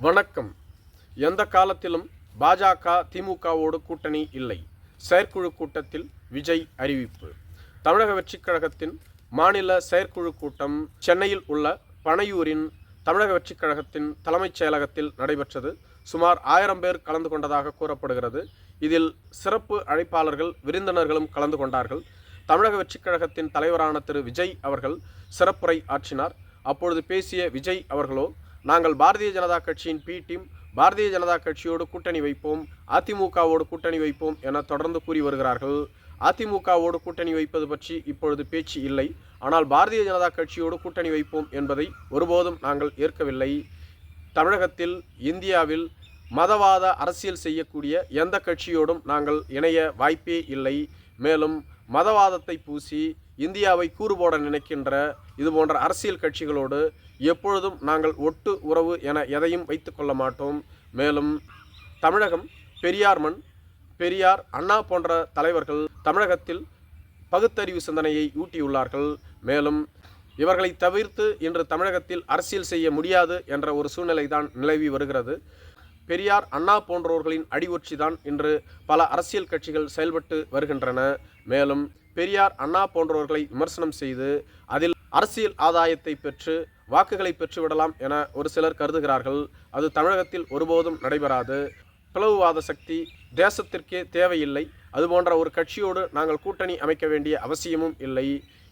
வணக்கம். எந்த காலத்திலும் பாஜக திமுகவோடு கூட்டணி இல்லை. செயற்குழு கூட்டத்தில் விஜய் அறிவிப்பு. தமிழக வெற்றிக் கழகத்தின் மாநில செயற்குழு கூட்டம் சென்னையில் உள்ள பனையூரின் தமிழக வெற்றிக் கழகத்தின் தலைமைச் செயலகத்தில் நடைபெற்றது. சுமார் ஆயிரம் பேர் கலந்து கொண்டதாக கூறப்படுகிறது. இதில் சிறப்பு அழைப்பாளர்கள் விருந்தினர்களும் கலந்து கொண்டார்கள். தமிழக வெற்றிக் கழகத்தின் தலைவரான திரு விஜய் அவர்கள் சிறப்புரை ஆற்றினார். அப்பொழுது பேசிய விஜய் அவர்களோ நாங்கள் பாரதிய ஜனதா கட்சியின் பி டீம் பாரதிய ஜனதா கட்சியோடு கூட்டணி வைப்போம் அதிமுகவோடு கூட்டணி வைப்போம் என தொடர்ந்து கூறி வருகிறார்கள். அதிமுகவோடு கூட்டணி வைப்பது பற்றி இப்பொழுது பேச்சு இல்லை. ஆனால் பாரதிய ஜனதா கட்சியோடு கூட்டணி வைப்போம் என்பதை ஒருபோதும் நாங்கள் ஏற்கவில்லை. தமிழகத்தில் இந்தியாவில் மதவாத அரசியல் செய்யக்கூடிய எந்த கட்சியோடும் நாங்கள் இணைய வாய்ப்பே இல்லை. மேலும் மதவாதத்தை பூசி இந்தியாவை கூறுபோட நினைக்கின்ற இது போன்ற அரசியல் கட்சிகளோடு எப்பொழுதும் நாங்கள் ஒட்டு உறவு என எதையும் வைத்துக்கொள்ள மாட்டோம். மேலும் தமிழகம் பெரியார் மண் பெரியார் அண்ணா போன்ற தலைவர்கள் தமிழகத்தில் பகுத்தறிவு சிந்தனையை ஊட்டியுள்ளார்கள். மேலும் இவர்களை தவிர்த்து இன்று தமிழகத்தில் அரசியல் செய்ய முடியாது என்ற ஒரு சூழ்நிலை தான் நிலவி வருகிறது. பெரியார் அண்ணா போன்றோர்களின் அடிவொற்றிதான் இன்று பல அரசியல் கட்சிகள் செயல்பட்டு வருகின்றன. மேலும் பெரியார் அண்ணா போன்றவர்களை விமர்சனம் செய்து அதில் அரசியல் ஆதாயத்தை பெற்று வாக்குகளை பெற்றுவிடலாம் என ஒரு சிலர் கருதுகிறார்கள். அது தமிழகத்தில் ஒருபோதும் நடைபெறாது. பிளவுவாத சக்தி தேசத்திற்கே தேவையில்லை. அதுபோன்ற ஒரு கட்சியோடு நாங்கள் கூட்டணி அமைக்க வேண்டிய அவசியமும் இல்லை.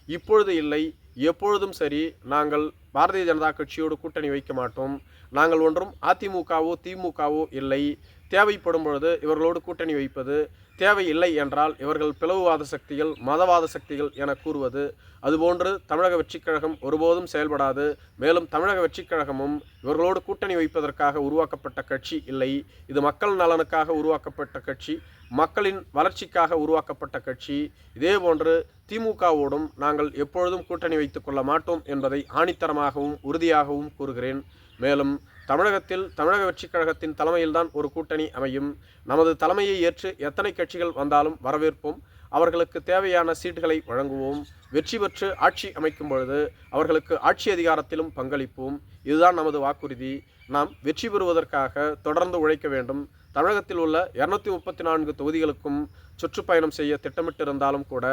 இப்பொழுது இல்லை. எப்பொழுதும் சரி. நாங்கள் பாரதிய ஜனதா கட்சியோடு கூட்டணி வைக்க மாட்டோம். நாங்கள் ஒன்றும் அதிமுகவோ திமுகவோ இல்லை. தேவைப்படும் பொழுது இவர்களோடு கூட்டணி வைப்பது தேவையில்லை என்றால் இவர்கள் பிளவுவாத சக்திகள் மதவாத சக்திகள் என கூறுவது. அதுபோன்று தமிழக வெற்றிக் கழகம் ஒருபோதும் செயல்படாது. மேலும் தமிழக வெற்றிக் கழகமும் இவர்களோடு கூட்டணி வைப்பதற்காக உருவாக்கப்பட்ட கட்சி இல்லை. இது மக்கள் நலனுக்காக உருவாக்கப்பட்ட கட்சி மக்களின் வளர்ச்சிக்காக உருவாக்கப்பட்ட கட்சி. இதேபோன்று திமுகவோடும் நாங்கள் எப்பொழுதும் கூட்டணி வைத்துக் கொள்ள மாட்டோம் என்பதை ஆணித்தரமாகவும் உறுதியாகவும் கூறுகிறேன். மேலும் தமிழகத்தில் தமிழக வெற்றிக் கழகத்தின் தலைமையில்தான் ஒரு கூட்டணி அமையும். நமது தலைமையை ஏற்று எத்தனை கட்சிகள் வந்தாலும் வரவேற்போம். அவர்களுக்கு தேவையான சீட்டுகளை வழங்குவோம். வெற்றி பெற்று ஆட்சி அமைக்கும் பொழுது அவர்களுக்கு ஆட்சி அதிகாரத்திலும் பங்களிப்போம். இதுதான் நமது வாக்குறுதி. நாம் வெற்றி பெறுவதற்காக தொடர்ந்து உழைக்க வேண்டும். தமிழகத்தில் உள்ள இரநூத்தி முப்பத்தி நான்கு தொகுதிகளுக்கும் சுற்றுப்பயணம் செய்ய திட்டமிட்டிருந்தாலும் கூட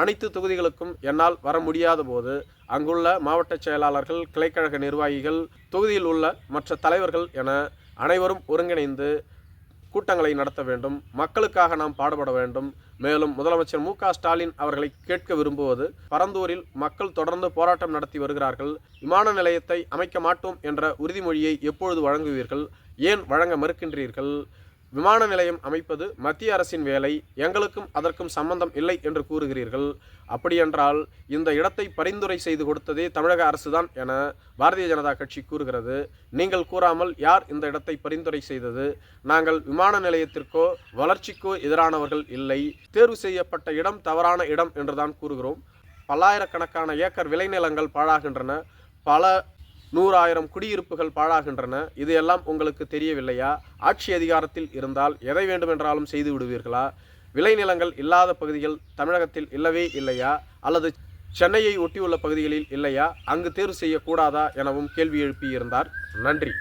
அனைத்து தொகுதிகளுக்கும் என்னால் வர முடியாத போது அங்குள்ள மாவட்ட செயலாளர்கள் கிளைக்கழக நிர்வாகிகள் தொகுதியில் உள்ள மற்ற தலைவர்கள் என அனைவரும் ஒருங்கிணைந்து கூட்டங்களை நடத்த வேண்டும் மக்களுக்காக நாம் பாடுபட வேண்டும். மேலும் முதலமைச்சர் மு ஸ்டாலின் அவர்களை கேட்க விரும்புவது பரந்தூரில் மக்கள் தொடர்ந்து போராட்டம் நடத்தி வருகிறார்கள் விமான நிலையத்தை அமைக்க மாட்டோம் என்ற உறுதிமொழியை எப்பொழுது வழங்குவீர்கள்? ஏன் வழங்க மறுக்கின்றீர்கள்? விமான நிலையம் அமைப்பது மத்திய அரசின் வேலை எங்களுக்கும் அதற்கும் சம்பந்தம் இல்லை என்று கூறுகிறீர்கள். அப்படியென்றால் இந்த இடத்தை பரிந்துரை செய்து கொடுத்ததே தமிழக அரசுதான் என பாரதிய ஜனதா கட்சி கூறுகிறது. நீங்கள் கூறாமல் யார் இந்த இடத்தை பரிந்துரை செய்தது? நாங்கள் விமான நிலையத்திற்கோ வளர்ச்சிக்கோ எதிரானவர்கள் இல்லை. தேர்வு செய்யப்பட்ட இடம் தவறான இடம் என்றுதான் கூறுகிறோம். பல்லாயிரக்கணக்கான ஏக்கர் விளைநிலங்கள் பாழாகின்றன. பல நூறாயிரம் குடியிருப்புகள் பாழாகின்றன. இது எல்லாம் உங்களுக்கு தெரியவில்லையா? ஆட்சி அதிகாரத்தில் இருந்தால் எதை வேண்டுமென்றாலும் செய்து விடுவீர்களா? விளைநிலங்கள் இல்லாத பகுதிகள் தமிழகத்தில் இல்லவே இல்லையா? அல்லது சென்னையை ஒட்டியுள்ள பகுதிகளில் இல்லையா? அங்கு தேர்வு செய்யக்கூடாதா எனவும் கேள்வி எழுப்பியிருந்தார். நன்றி.